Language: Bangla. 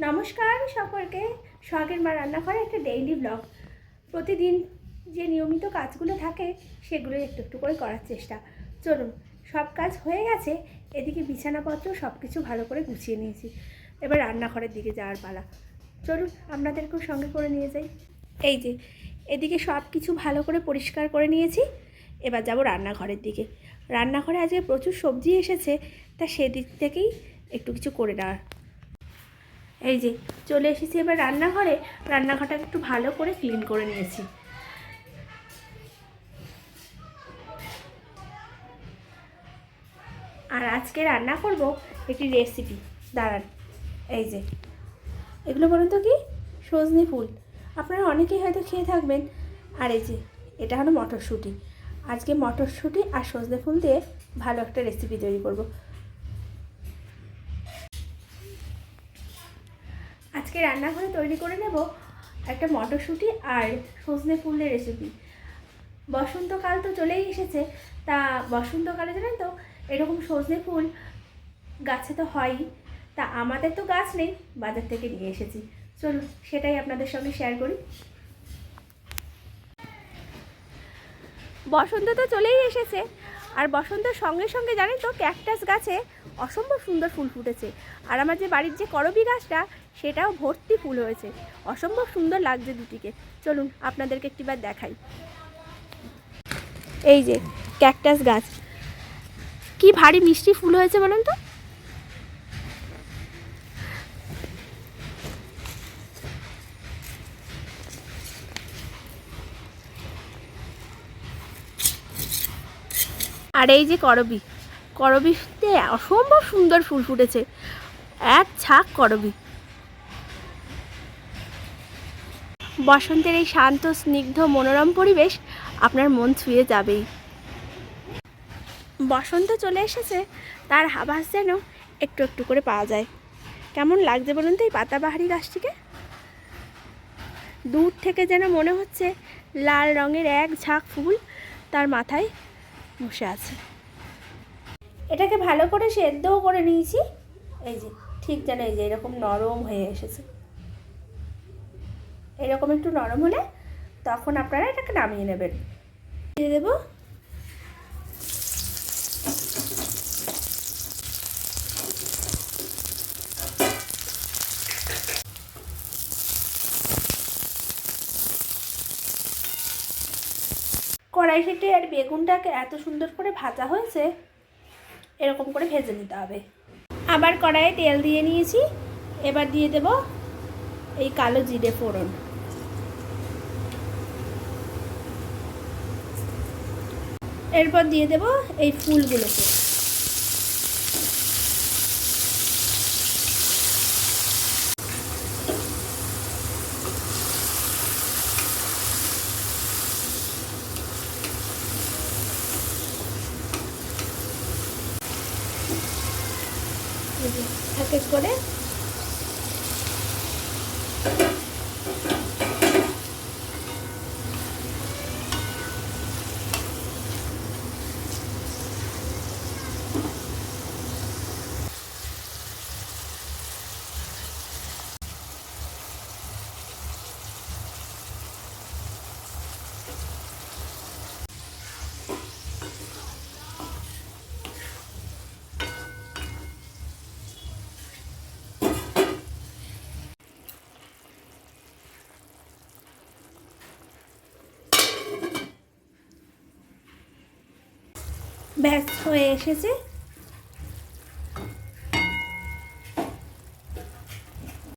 নমস্কার সকলকে। শখের মা রান্নাঘরে একটা ডেইলি ব্লগ প্রতিদিন যে নিয়মিত কাজগুলো থাকে সেগুলো একটু একটু করে করার চেষ্টা। চলুন, সব কাজ হয়ে গেছে, এদিকে বিছানাপত্র সব কিছু ভালো করে গুছিয়ে নিয়েছি। এবার রান্নাঘরের দিকে যাওয়ার পালা। চলুন, আপনাদেরকেও সঙ্গে করে নিয়ে যাই। এই যে, এদিকে সব কিছু ভালো করে পরিষ্কার করে নিয়েছি। এবার যাব রান্নাঘরের দিকে। রান্নাঘরে আজকে প্রচুর সবজি এসেছে, তা সেদিক থেকেই একটু কিছু করে নেওয়ার এই যে, চলে এসেছি এবার রান্নাঘরে। রান্নাঘরটাকে একটু ভালো করে ক্লিন করে নিয়েছি। আর আজকে রান্না করব একটি রেসিপি দাঁড়ান, এই যে। এগুলো বলুন তো কি? সজনে ফুল। আপনারা অনেকেই হয়তো খেয়ে থাকবেন। আর এই যে, এটা হলো মটরশুঁটি। আজকে মটরশুঁটি আর সজনে ফুল দিয়ে ভালো একটা রেসিপি তৈরি করব। আজকে রান্নাঘরে তৈরি করে নেব একটা মটরশুঁটি আর সজনে ফুলের রেসিপি বসন্তকাল তো চলেই এসেছে, তা বসন্তকালে জানেন তো, এরকম সজনে ফুল গাছে তো হয়ই, তা আমাদের তো গাছ নেই, বাজার থেকে নিয়ে এসেছি। চলুন, সেটাই আপনাদের সঙ্গে শেয়ার করি। বসন্ত তো চলেই এসেছে আর বসন্তের সঙ্গে সঙ্গে জানেন তো ক্যাকটাস গাছে অসম্ভব সুন্দর ফুল ফুটেছে। আর আমার যে বাড়ির যে করবি গাছটা, সেটাও ভর্তি ফুল হয়েছে। অসম্ভব সুন্দর লাগছে দুটিকে। চলুন আপনাদেরকে একটিবার দেখাই। এই যে ক্যাকটাস গাছ। কি ভারী মিষ্টি ফুল হয়েছে বলুন তো? আর এই যে করবি, করবিতে অসম্ভব সুন্দর ফুল ফুটেছে। এক ছাক করবি। বসন্তের এই শান্ত, স্নিগ্ধ, মনোরম পরিবেশ আপনার মন ছুঁয়ে যাবেই। বসন্ত চলে এসেছে, তার আভাস যেন একটু একটু করে পাওয়া যায়। কেমন লাগছে বলুন তো এই পাতাবাহারি গাছটিকে? দূর থেকে যেন মনে হচ্ছে লাল রঙের এক ঝাঁক ফুল তার মাথায় বসে আছে। এটাকে ভালো করে সেদ্ধও করে নিয়েছি। এই যে, ঠিক যেন এই যে এরকম নরম হয়ে এসেছে। এরকম একটু নরম হলে তখন আপনারা এটাকে নামিয়ে নেবেন। দিয়ে দেবো কড়াইশুটি আর বেগুনটাকে এত সুন্দর করে ভাজা হয়েছে, এরকম করে ভেজে নিতে হবে। আবার কড়াইয়ে তেল দিয়ে নিয়েছি, এবার দিয়ে দেব এই কালো জিরে ফোড়ন। এরপর দিয়ে দেব এই ফুলগুলোকে। এক এক করে ব্যাস হয়ে এসেছে।